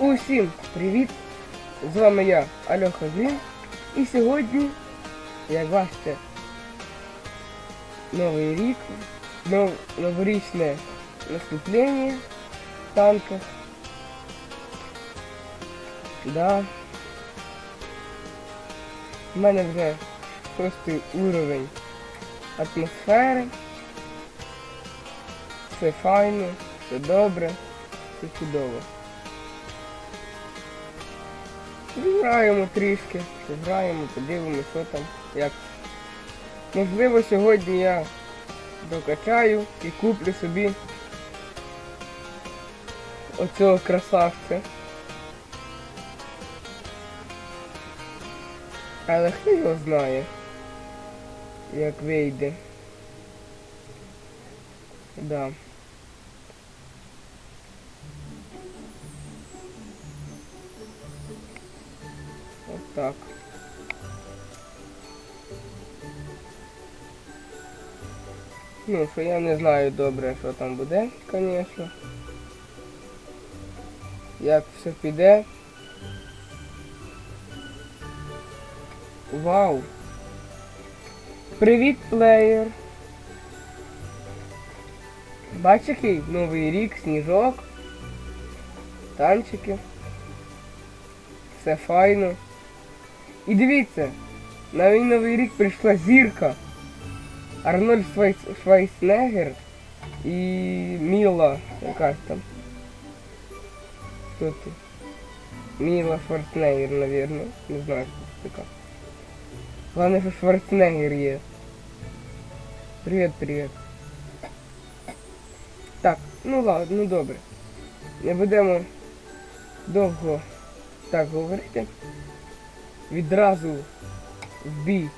Усім привіт! З вами я, Альоха Глін. І сьогодні, як бачите, Новий рік, нов, новорічне наступлення в танках. Да. У мене вже шостий уровень атмосфери. Все файно, все добре, все чудово. Зіграємо трішки, зіграємо, подивимося, що там, як. Можливо, сьогодні я докачаю і куплю собі оцього красавця. Але хто його знає, як вийде. Да. От так. Ну, що я не знаю добре, що там буде, звісно. Як все піде. Вау! Привіт, плеєр! Бач, який новий рік, сніжок, танчики. Все файно. І дивіться, на мій рік прийшла зірка. Арнольд Швайц... Швайцнегер і Міла якась там. Хто ти? Міла Шварценеггер, наверное. Не знаю, хто це така. Главное, що Шварценеггер є. Привіт, привіт. Так, ну ладно, ну добре. Не будемо довго так говорити. Відразу в бій.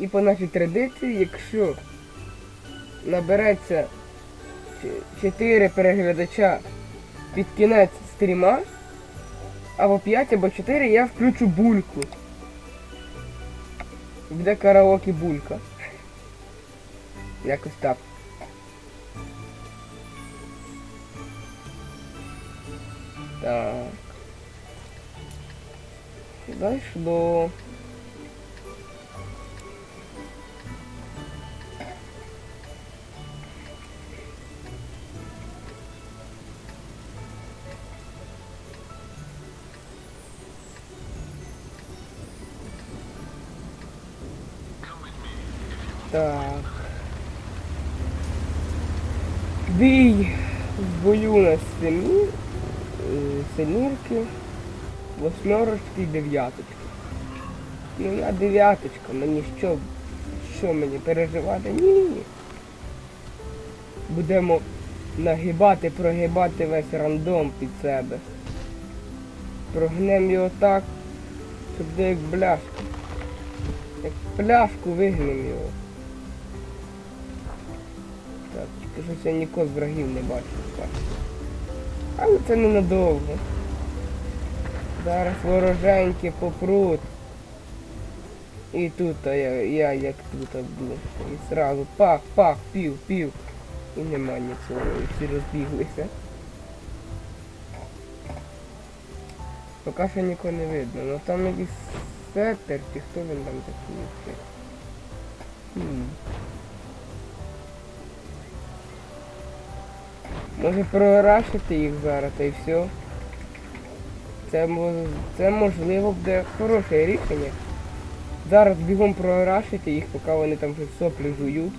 І по нашій традиції, якщо набереться 4 переглядача під кінець стріма, або 5, або 4, я включу бульку. Буде караоке булька. Якось так. Так. Зайшло. Так. Бій в бою на семі, е, семірки, восьмерочки і дев'яточки. Ну я дев'яточка, мені що, що мені переживати? Ні, ні. Будемо нагибати, прогибати весь рандом під себе. Прогнемо його так, щоб де як бляшка. Як пляшку вигнемо його. Так, тільки щось я нікого з врагів не бачу. Але це ненадовго. Зараз вороженьки попруть. І тут я, я як тут буду. І сразу пах, пах, пів, пів. І нема нічого, і всі розбіглися. Поки що нікого не видно, ну там якийсь сеттер, чи хто він там такий. Хм. Може прорашити їх зараз та й все. Це, це можливо буде хороше рішення. Зараз бігом прорашити їх, поки вони там вже соплі жують.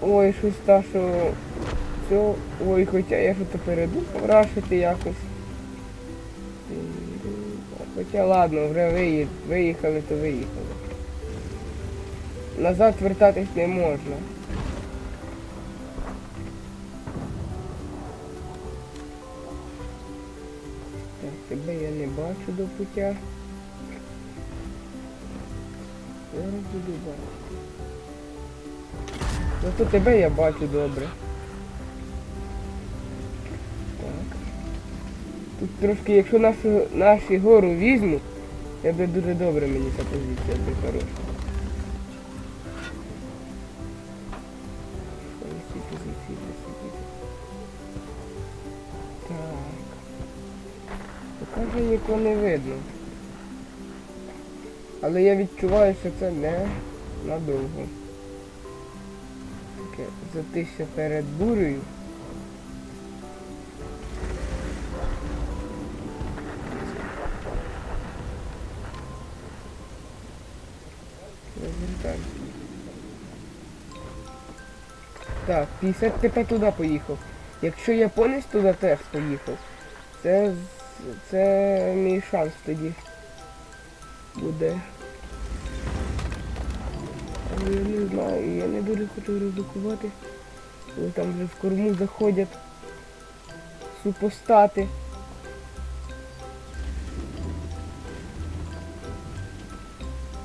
Ой, щось та, що... Все... Ой, хоча я що-то передумав рашити якось. Хоча ладно, вже виї- виїхали, то виїхали. Назад вертатись не можна. Так, тебе я не бачу до пуття. Зараз буду бачити. Зато тебе я бачу добре. Так. Тут трошки, якщо нашу, наші гору візьмуть, я би дуже добре мені ця позиція буде хороша. Вже не видно. Але я відчуваю, що це не надовго. Таке затища перед бурею. Так, 50 ТП туди поїхав. Якщо японець туди теж поїхав, це, це мій шанс тоді буде. Але я не знаю, я не дуже хочу ризикувати. Коли там вже в корму заходять супостати.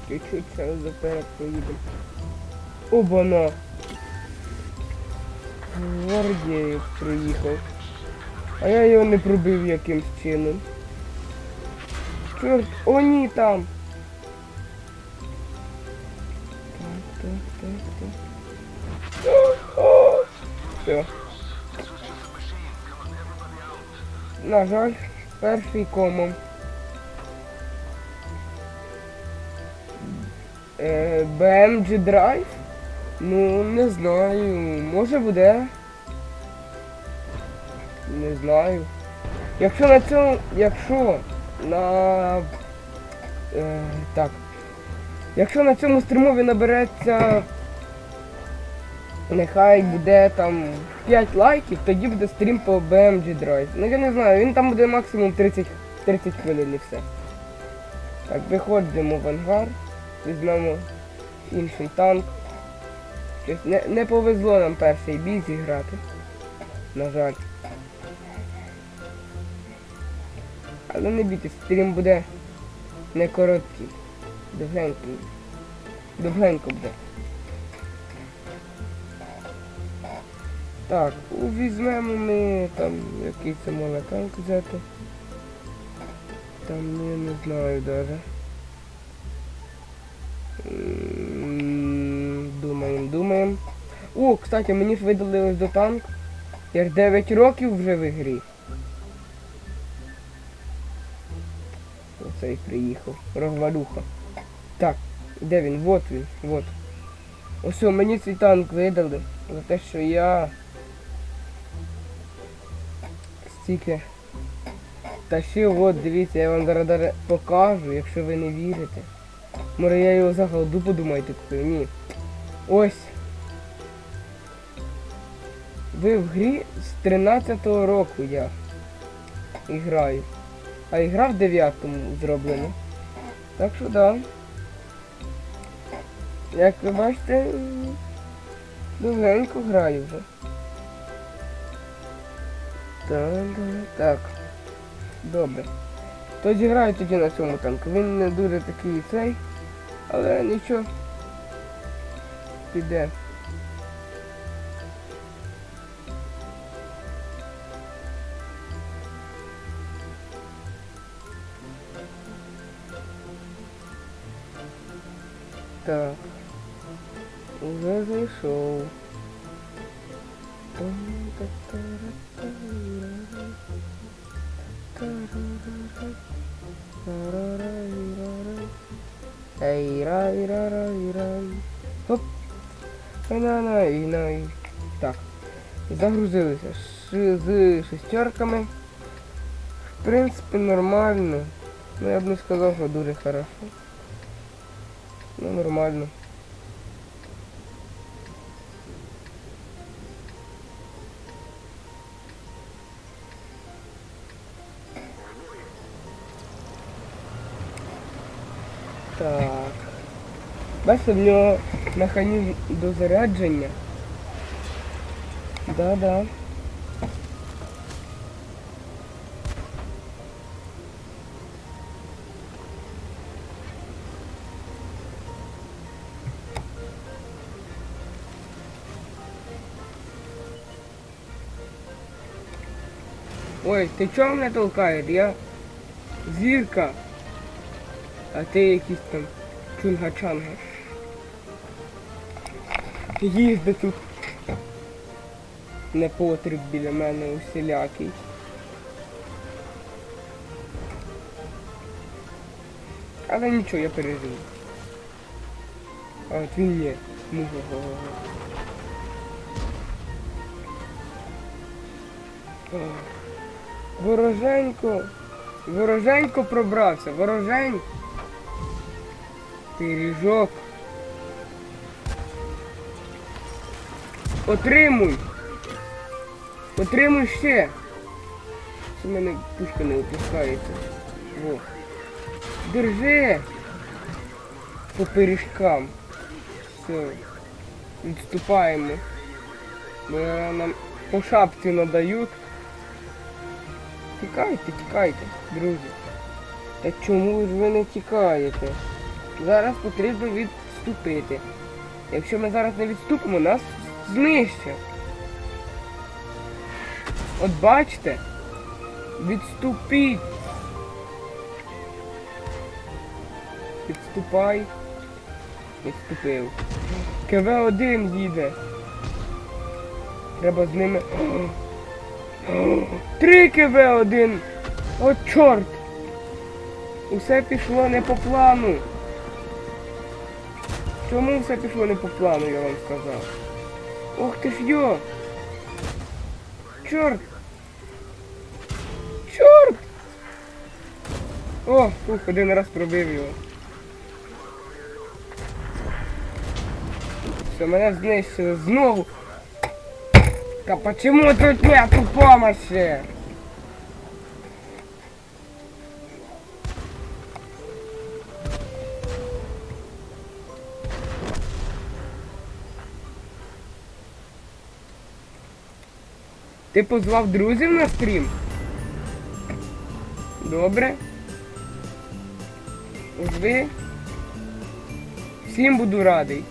Чуть-чуть зараз заперед поїдемо. Обана! Гвардієць приїхав. А я його не пробив якимсь чином. Чорт, о ні там. Так, так, так, так. Все. На жаль, перший комом. Е, BMG Drive? Ну, не знаю. Може буде. Не знаю. Якщо на цьому. Якщо на. Е, так. Якщо на цьому стрімові набереться. Нехай буде там 5 лайків, тоді буде стрім по BMG Drive. Ну я не знаю, він там буде максимум 30, 30 хвилин і все. Так, виходимо в ангар, візьмемо інший танк. Щось не, не повезло нам перший бій зіграти. На жаль. Але не бійтесь, стрім буде не короткий. Довгенький. Довгенько буде. Так, візьмемо ми там якийсь це взяти. Там я не знаю даже. Думаємо, думаємо. О, кстати, мені ж видали ось до танк. Я ж 9 років вже в ігрі. Оцей приїхав. Розвалюха. Так, де він? Вот він, вот. Ось мені цей танк видали. За те, що я стільки тащив, от дивіться, я вам зараз покажу, якщо ви не вірите. Може я його за голду подумаєте купив? Ні. Ось. Ви в грі з 13-го року я і граю. А ігра в 9-му зроблена. Так що да. Як ви бачите, довгенько граю вже. Так, так. Добре. То зіграю тоді на цьому танку. Він не дуже такий цей, але нічого. Піде. Шестерками. В принципі, нормально. Ну я б не сказав, що дуже хорошо. Ну нормально. Так. Бачите, в нього механізм дозарядження. Да-да. Ой, ти чого мене толкаєш? Я зірка. А ти якийсь там чунга-чанга. Їзди тут. Не потріб біля мене усілякий. Але нічого, я пережив. А от він ні. Ну, го-го-го. О, Вороженько. Вороженько пробрався. Ворожень. Пиріжок. Отримуй. Отримуй ще. Це в мене пушка не опускається. Во. Держи. По пиріжкам. Все. Відступаємо. Нам по шапці надають. Тікайте, тікайте, друзі. Та чому ж ви не тікаєте? Зараз потрібно відступити. Якщо ми зараз не відступимо, нас знищать. От бачите? Відступіть. Відступай. Відступив. КВ-1 їде. Треба з ними. Три КВ-1! О, чорт! Усе пішло не по плану. Чому все пішло не по плану, я вам сказав? Ох ти ж йо! Чорт! Чорт! О, ух, один раз пробив його. Все, мене знищили знову. А почему тут нету помощи? Ти позвав друзів на стрім? Добре. Ви. Всім буду радий.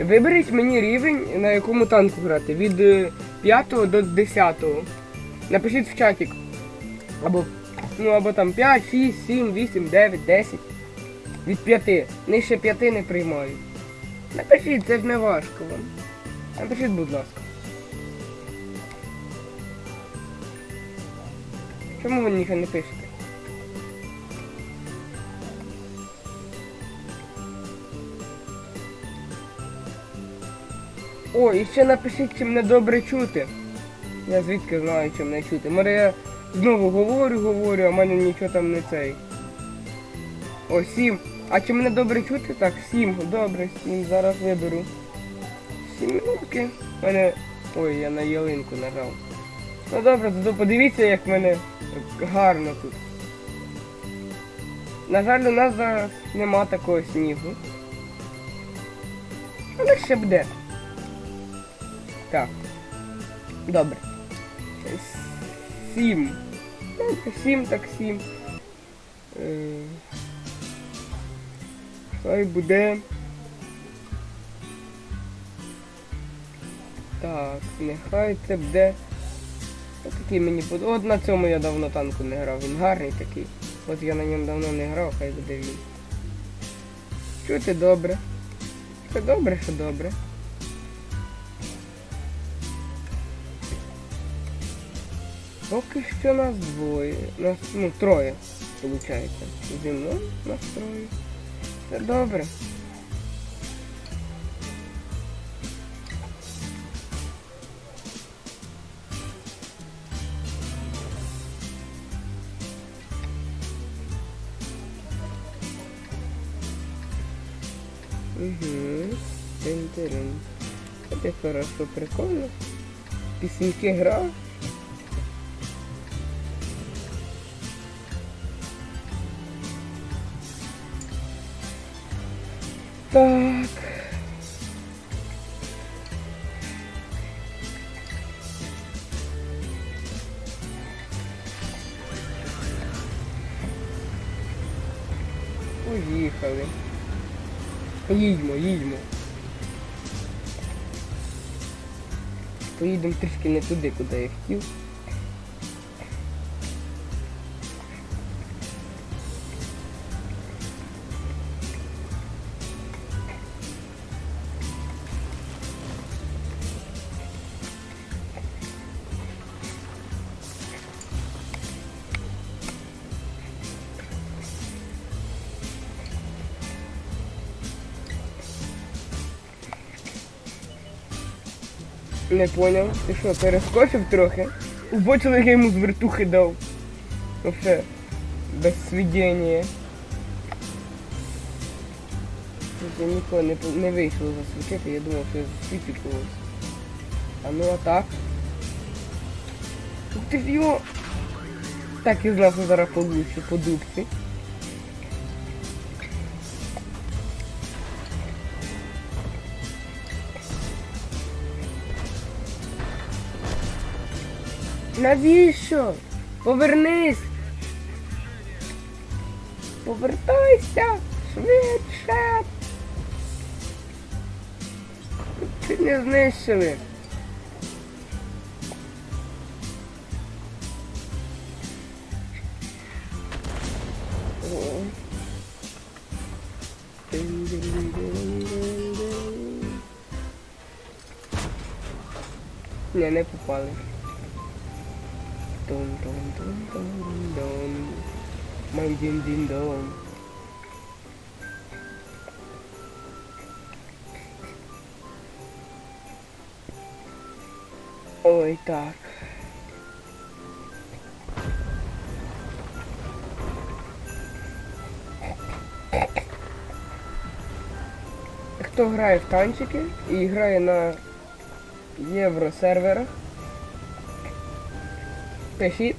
Виберіть мені рівень, на якому танку грати. Від 5 до 10. Напишіть в чатик. Або, ну, або там 5, 6, 7, 8, 9, 10. Від 5. Нижче 5 не приймаю. Напишіть, це ж не важко вам. Напишіть, будь ласка. Чому ви нічого не пишете? О, і ще напишіть, чи мене добре чути. Я звідки знаю, чи мене чути. Може я знову говорю, говорю, а в мене нічого там не цей. О, сім. А чи мене добре чути? Так, сім. Добре, сім. Зараз виберу. Сім минутки. Мене... Ой, я на ялинку нажав. Ну добре, то подивіться, як в мене гарно тут. На жаль, у нас зараз нема такого снігу. Але ще буде. Так. Добре. Сім. Сім, так сім. Е, Хай буде. Так, нехай це буде. Такий мені под... От на цьому я давно танку не грав. Він гарний такий. От я на ньому давно не грав, хай буде він. Чути добре. Це добре, що добре. Поки що нас двоє. Нас, ну, троє, виходить. Зі мною нас троє. Це добре. Угу. Тин-тирин. Это хорошо, прикольно. Песенки грав. Так. Поїхали. Їдьмо, їдьмо. Поїдемо трішки не туди, куди я хотів. Не поняв. Ти що, перескочив трохи? Убачили, як я йому з вертухи дав. Вообще, без свідення. Тут я нікого не, не вийшло засвітити, я думав, що я засвічу когось. А ну а так. Ти його. Так і знав, що зараз получу по дубці. Навіщо? Повернись! Повертайся! Швидше! Чуть не знищили. Не, не попали. Дон, дон, дон, дон, дон. Май дин дин дон. Ой, так. Хто грає в танчики і грає на євросерверах, пишіть.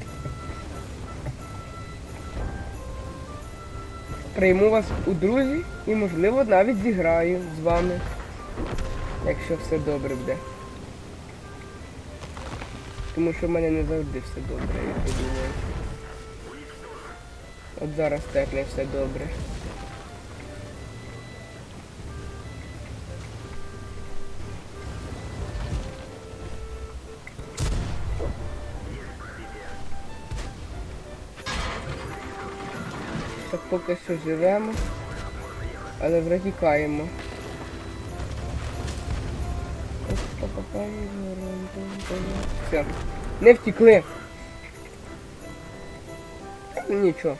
Прийму вас у друзі і, можливо, навіть зіграю з вами, якщо все добре буде. Тому що в мене не завжди все добре, я подумаю. От зараз так не все добре. Поки що живемо, але вратікаємо. Все, не втекли. Ну, Нічого.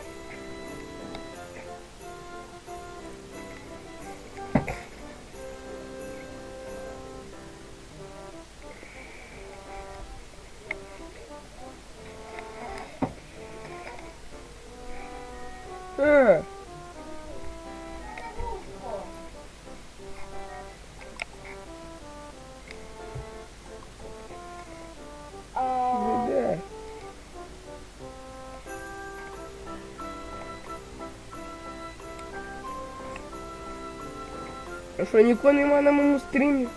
Що, нікого нема на моєму стрімі?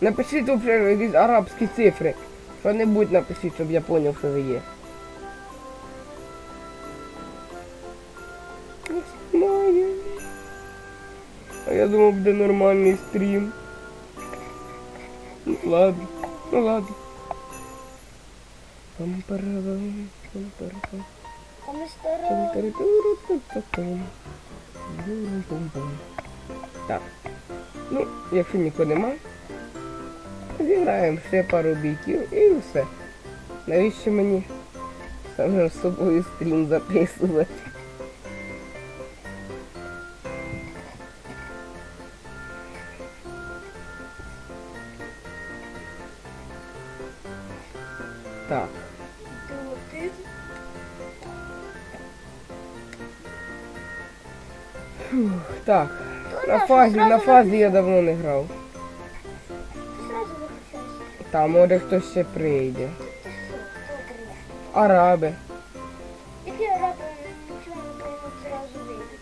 Напишіть вже якісь арабські цифри. Що-небудь напишіть, щоб я зрозумів, що ви є. А я думав, буде нормальний стрім. Ну ладно, ну ладно. Пам-парам, Так. Ну, якщо нікого нема, зіграємо ще пару бійків і все. Навіщо мені саме з собою стрім записувати? Фазі, на фазі я давно не грав. Там може хтось ще прийде. Араби. Які раби нічого не зразу вийдуть.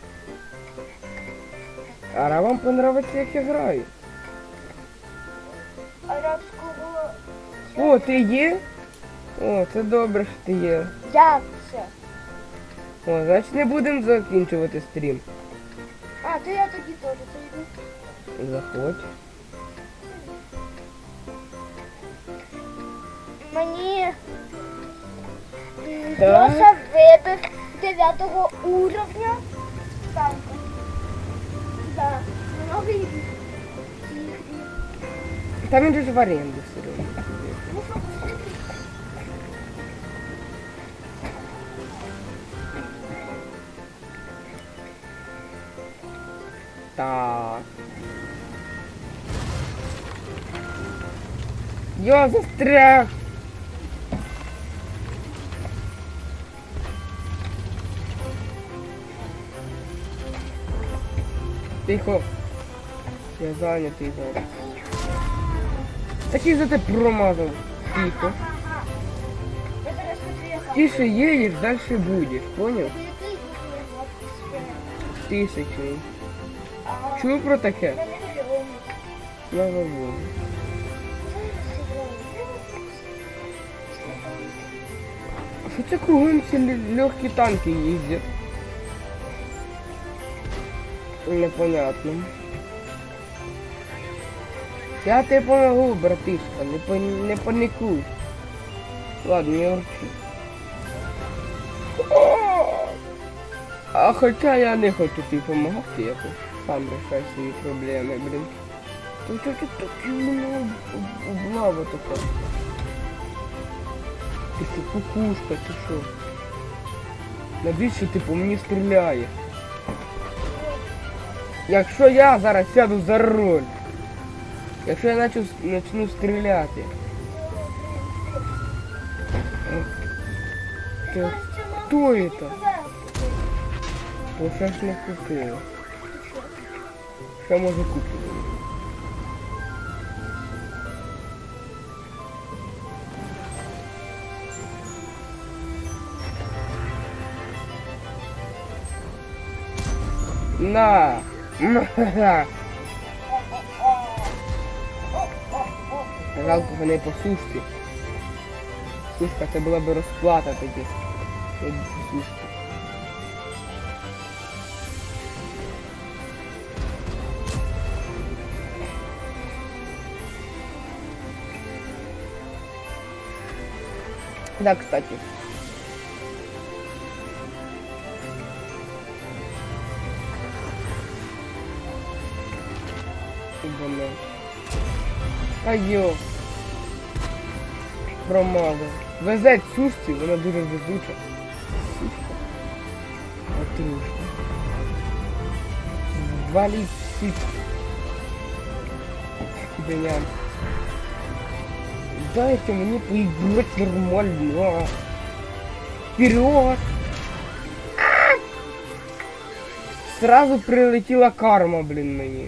Арабам понравиться, як я граю. Арабського... О, ти є? О, це добре, що ти є. Як це? О, значить не будемо закінчувати стрім. А, то я тоді. Заходь. Мені... Так. Льоша вибив 9 уровня. Танка. Да. Много їх. Там він же ж в оренду все одно. Ну, що. Так. Я застряг. Тихо. Я зайнятий зараз. Такий за те промазав. Тихо. Тише едешь, дальше будешь, понял? Ага. Чув про таке? Я не Я це кругом лі- легкі танки їздять? Непонятно. Я тебе помогу, братишка, не, пан- не паникуй. Ладно, не урчи. А хоча я не хочу тобі допомагати якось. Сам рішай свої проблеми, блін. Тут тут тут тут мене облава така. Ти що, кукушка, ти що? Навіщо ти по мені стріляєш? Якщо я зараз сяду за руль, якщо я начну, начну стріляти, то хто это? То ж не купила. Що може купити? На! Жалко вони по сушці. Сушка це була би розплата тоді. От сушки. Да, кстати. Ебаный. Та йо. Промазав. Везеть сушці, вона дуже везуча. Сушка. Отрушка. Валить всіх. Блин. Дайте мені поиграть нормально. Вперед! А! Сразу прилетіла карма, блін, мені.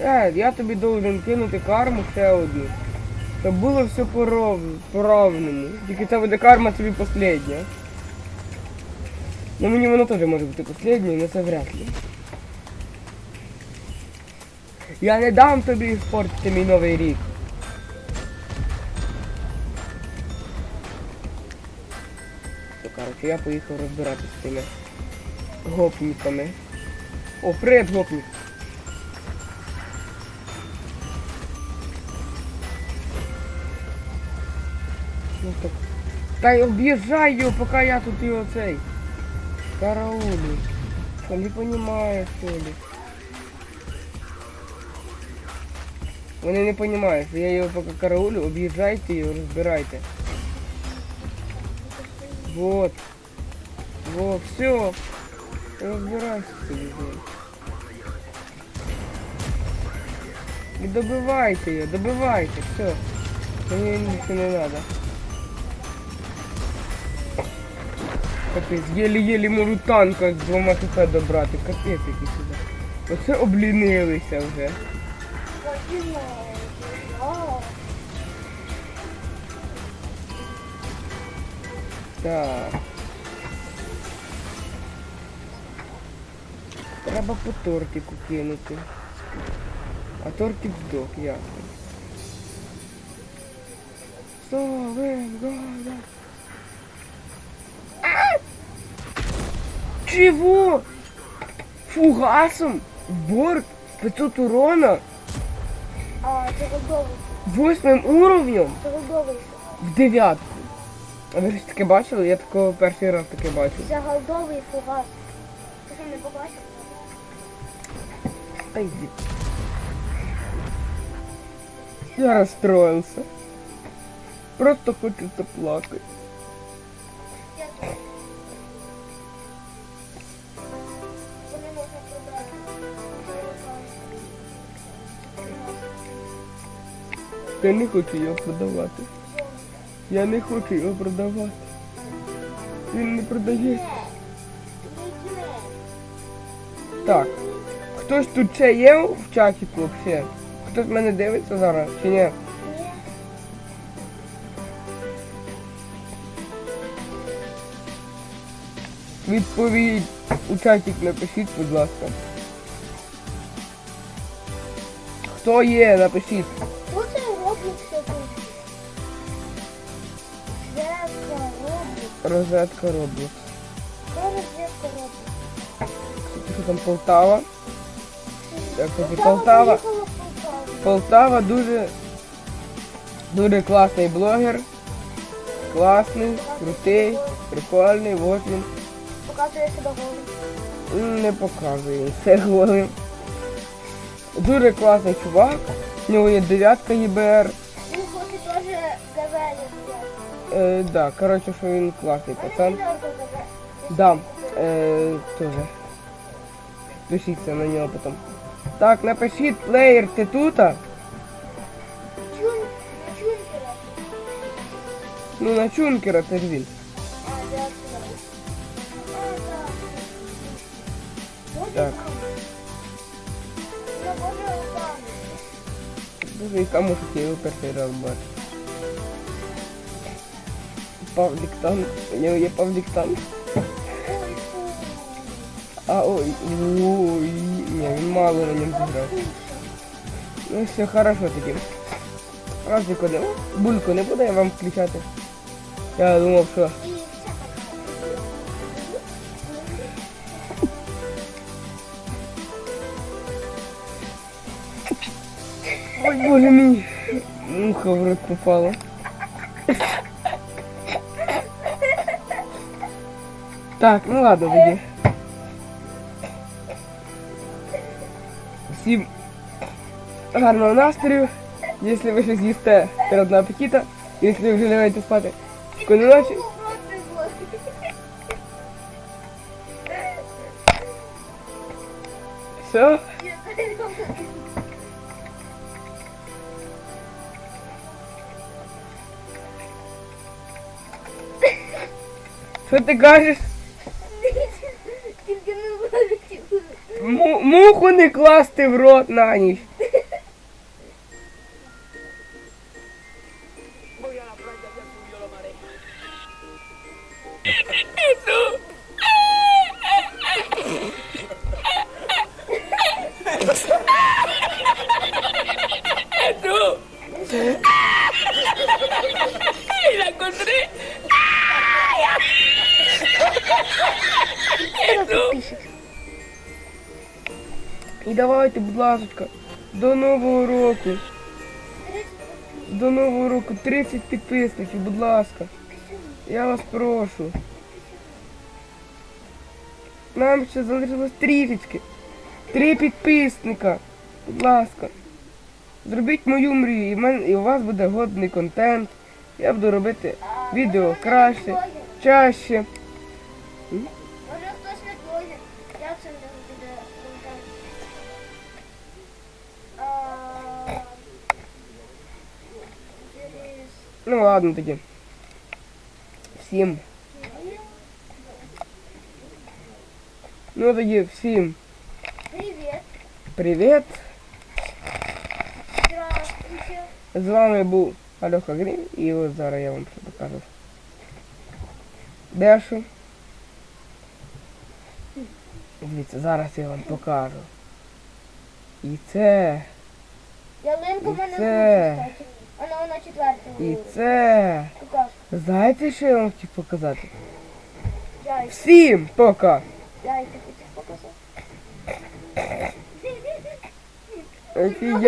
Е, я тобі должен кинути карму ще одну. Щоб було все по-ровному. Тільки це буде карма тобі последня. Ну мені воно теж може бути последньою, але це вряд ли. Я не дам тобі спортити мій новий рік. То, короче, я поїхав розбиратися з тими гопниками. О, привет, гопник. Та й об'їжджай його, поки я тут його цей. Караулю. Що, не понімаєш, що ли? Вони не розуміють, що я його поки караулю, об'їжджайте його, розбирайте. Вот. Вот, все. Разбирайся блин. И добивайте ее, добивайте, все. Мне ничего не надо. Капець, єлі-єлі можу танка з двома хп добрати. Капець який сюди. Оце облінилися вже. Так. Треба по тортику кинути. А тортик здох, ясно. Совенгада. Чего? Фугасом? Борт? 500 урона? А. Восьмим уровнем? В дев'ятку. А ви ж таке бачили? Я такого перший раз таке бачу. Це голдовий фугас. Ти що не побачив? Ай. Я расстроился. Просто хочется плакать. Я не хочу його продавати. Я не хочу його продавати. Він не продається. Так. Хтось тут ще є в чатіку взагалі? Хтось мене дивиться зараз чи ні? Відповідь у чатик напишіть, будь ласка. Хто є, напишіть. Розетка. Що розетка? Що там Полтава? Так, Полтава Полтава. Полтава дуже, дуже класний блогер. Класний, крутий, прикольний, от він. Показує себе голим. Не показує він все голим. Дуже класний чувак. У нього є дев'ятка ЄБР. Е, да, коротше, що він класний пацан. Да, е, тоже. Пишіться на нього потім. Так, напишіть, плеєр, ти тута? Ну на чункера це ж він. Так. Дуже і кому його перший раз бачу. Павлік танк. У нього є Павлік танк. А ой, ой, ні, він мало на ньому зіграв. Ну все, хорошо таки. Разіку не, бульку не буде я вам включати. Я думав, що Ой, боже мій. Муха в рот попала. Так, ну ладно тоді. Всім гарного настрою. Якщо ви щось їсте, приятного апетита. Якщо ви вже лягаєте спати, спокійної ночі. Фу, просто зло. Все. Що ти кажеш? Тільки не вилетів. Му- муху не класти в рот на ніч. Ласка, до нового року. До нового року 30 підписників, будь ласка. Я вас прошу. Нам ще залишилось трішечки. Три підписника. Будь ласка. Зробіть мою мрію, і, в і у вас буде годний контент. Я буду робити відео краще, чаще. Ну ладно тоді. Всім. Ну тоді всім Привіт. привіт. Здравствуйте. З вами був Альоха Грім і от зараз я вам ще покажу. Дешу. Дивіться, зараз я вам покажу. І це, Ялинка в мене Це. внутрі, кстати. Вона на четвертому. і це. Знаєте, що я вам хотів показати? Яйця. Всім пока! Яйця хотів показати. Офігеть!